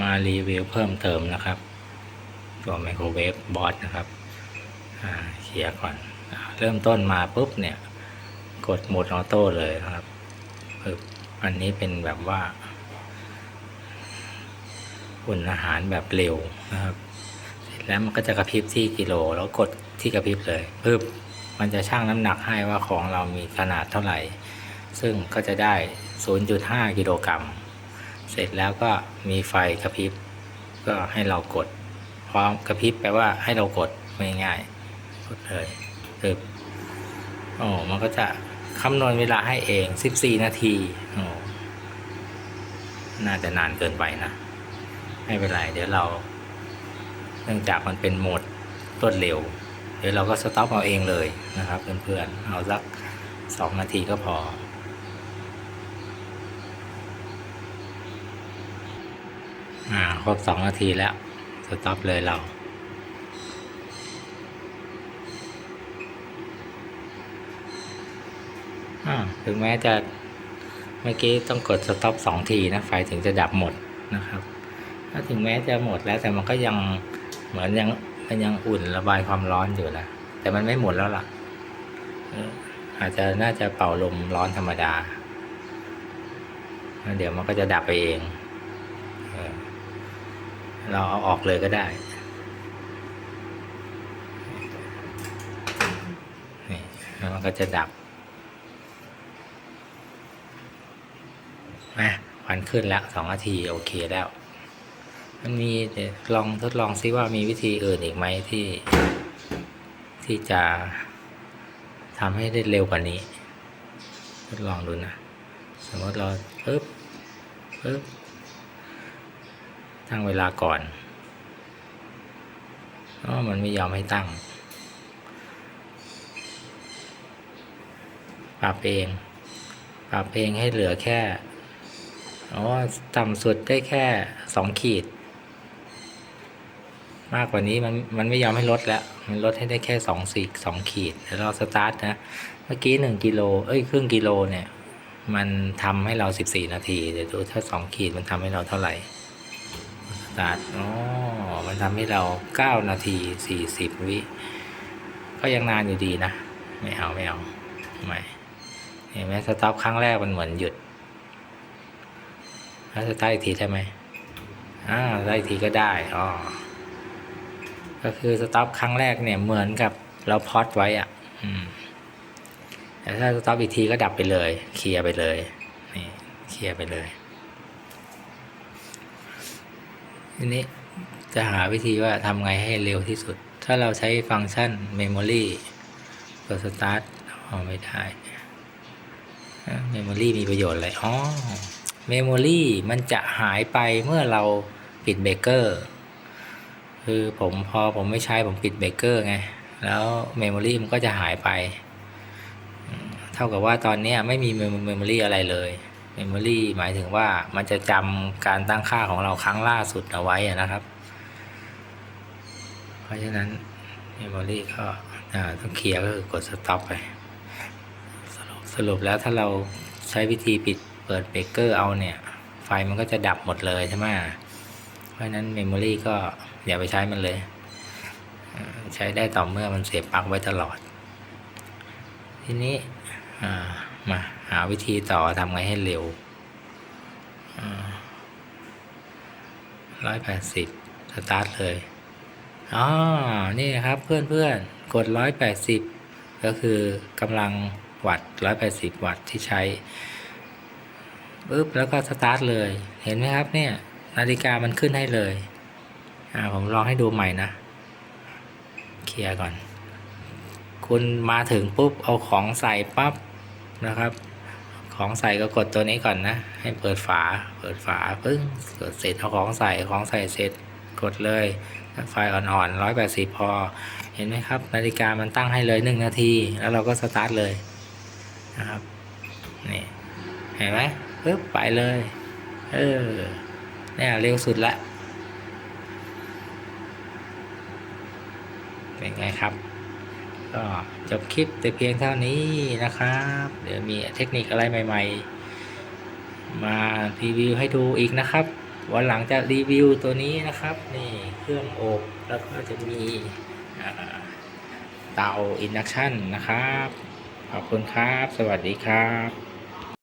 มารีวิวเพิ่มเติมนะครับ ตัวไมโครเวฟบอสนะครับเคลียก่อน เริ่มต้นมาปุ๊บเนี่ย กดโหมดออโต้เลยนะครับปึ๊บอันนี้เป็นแบบว่าอุ่นอาหารแบบเร็วนะครับ เสร็จแล้วมันก็จะกระพริบที่กิโล แล้วกดที่กระพริบเลยปึ๊บมันจะชั่งน้ำหนักให้ว่าของเรามีขนาดเท่าไหร่ ซึ่งก็จะได้ 0.5 กิโลกรัม เสร็จแล้วก็มีไฟกระพริบ ก็ให้เรากด พร้อมกระพริบแปลว่าให้เรากดง่ายๆกดเลยปึ๊บโอ้มันก็จะคำนวณเวลาให้เอง 14 นาทีโอ้น่าจะนานเกินไปนะ ไม่เป็นไร เดี๋ยวเรา เนื่องจากมันเป็นโหมดรวดเร็ว เดี๋ยวเราก็สต็อปเอาเองเลยนะครับเพื่อนๆ เอาสักสองนาทีก็พอ อ่าครบสองนาทีแล้ว สต็อปเลยเราอ่าถึงแม้จะเมื่อกี้ต้องกดสต็อปสองทีนะไฟถึงจะดับหมดนะครับถ้าถึงแม้จะหมดแล้วแต่มันก็ยังเหมือนยังมันยังอุ่นระบายความร้อนอยู่นะแต่มันไม่หมดแล้วล่ะอออาจจะน่าจะเป่าลมร้อนธรรมดาแล้วเดี๋ยวมันก็จะดับไปเองเออ เราเอาออกเลยก็ได้นี่มันก็จะดับนะควันขึ้นแล้วสองนาทีโอเคแล้ว มันมีเดี๋ยวลองทดลองซิว่ามีวิธีอื่นอีกไหมที่ ที่จะทำให้ได้เร็วกว่านี้ ทดลองดูนะ สมมติเราปึ๊บปึ๊บ ตั้งเวลาก่อนอ๋อมันไม่ยอมให้ตั้ง ปรับเอง ปรับเองให้เหลือแค่อ๋อต่ำสุดได้แค่สองขีด มากกว่านี้มันมันไม่ยอมให้ลดแล้ว มันลดให้ได้แค่สองสี่สองขีดเดี๋ยวเราสตาร์ทนะ เมื่อกี้หนึ่งกิโลเอ้ยครึ่งกิโลเนี่ย มันทำให้เราสิบสี่นาที เดี๋ยวดูถ้าสองขีดมันทำให้เราเท่าไหร่ ตาร์ทอ๋อมันทำให้เราเก้านาทีสี่สิบวิ ก็ยังนานอยู่ดีนะ ไม่เอา ไม่เอาไม่เห็นไหมสต็อปครั้งแรกมันเหมือนหยุดแล้วสตาร์ทอีกทีใช่ไหมอ่าได้อีกทีก็ได้อ๋อก็คือสต็อปครั้งแรกเนี่ยเหมือนกับเราพอดไว้อะอืมแต่ถ้าสต็อปอีกทีก็ดับไปเลย เคลียร์ไปเลย นี่ เคลียร์ไปเลย ทีนี้จะหาวิธีว่าทำไงให้เร็วที่สุด ถ้าเราใช้ฟังก์ชัน Memory กด Start อ๋อไม่ได้ Memory มีประโยชน์อะไรอ๋อ Memory มันจะหายไปเมื่อเราปิดเบรกเกอร์คือผมพอผมไม่ใช้ผมปิดเบรกเกอร์ไง แล้วเมมโมรีมันก็จะหายไป เท่ากับว่าตอนนี้ไม่มีเมมโมรีอะไรเลย เมมโมรีหมายถึงว่ามันจะจำการตั้งค่าของเราครั้งล่าสุดเอาไว้นะครับ เพราะฉะนั้นเมมโมรีก็ต้องเคลียร์ก็คือกดสต็อปไปสรุปสรุปแล้วถ้าเราใช้วิธีปิดเปิดเบรกเกอร์เอาเนี่ย ไฟมันก็จะดับหมดเลยใช่ไหมเพราะฉะนั้นเมมโมรีก็อย่าไปใช้มันเลย ใช้ได้ต่อเมื่อมันเสียบปลั๊กไว้ตลอด ทีนี้มาหาวิธีต่อทำไงให้เร็วร้อยแปดสิบสตาร์ทเลยอ๋อนี่นะครับเพื่อนเพื่อนกดร้อยแปดสิบก็คือกำลังวัตต์ร้อยแปดสิบวัตต์ที่ใช้ปุ๊บแล้วก็สตาร์ทเลย เห็นไหมครับเนี่ย นาฬิกามันขึ้นให้เลย อ่าผมลองให้ดูใหม่นะ เคลียร์ก่อน คุณมาถึงปุ๊บเอาของใส่ปั๊บนะครับ ของใส่ก็กดตัวนี้ก่อนนะ ให้เปิดฝา เปิดฝาปึ้งกดเสร็จเอาของใส่ของใส่เสร็จกดเลยไฟอ่อนๆร้อยแปดสิบพอ เห็นไหมครับ นาฬิกามันตั้งให้เลยหนึ่งนาที แล้วเราก็สตาร์ทเลยนะครับนี่เห็นไหมปึ๊บไปเลยเออเนี่ยเร็วสุดละ เป็นไงครับ ก็จบคลิปแต่เพียงเท่านี้นะครับ เดี๋ยวมีเทคนิคอะไรใหม่ ๆ มารีวิวให้ดูอีกนะครับ วันหลังจะรีวิวตัวนี้นะครับ นี่เครื่องอบแล้วก็จะมีเตาอินดักชันนะครับ ขอบคุณครับ สวัสดีครับ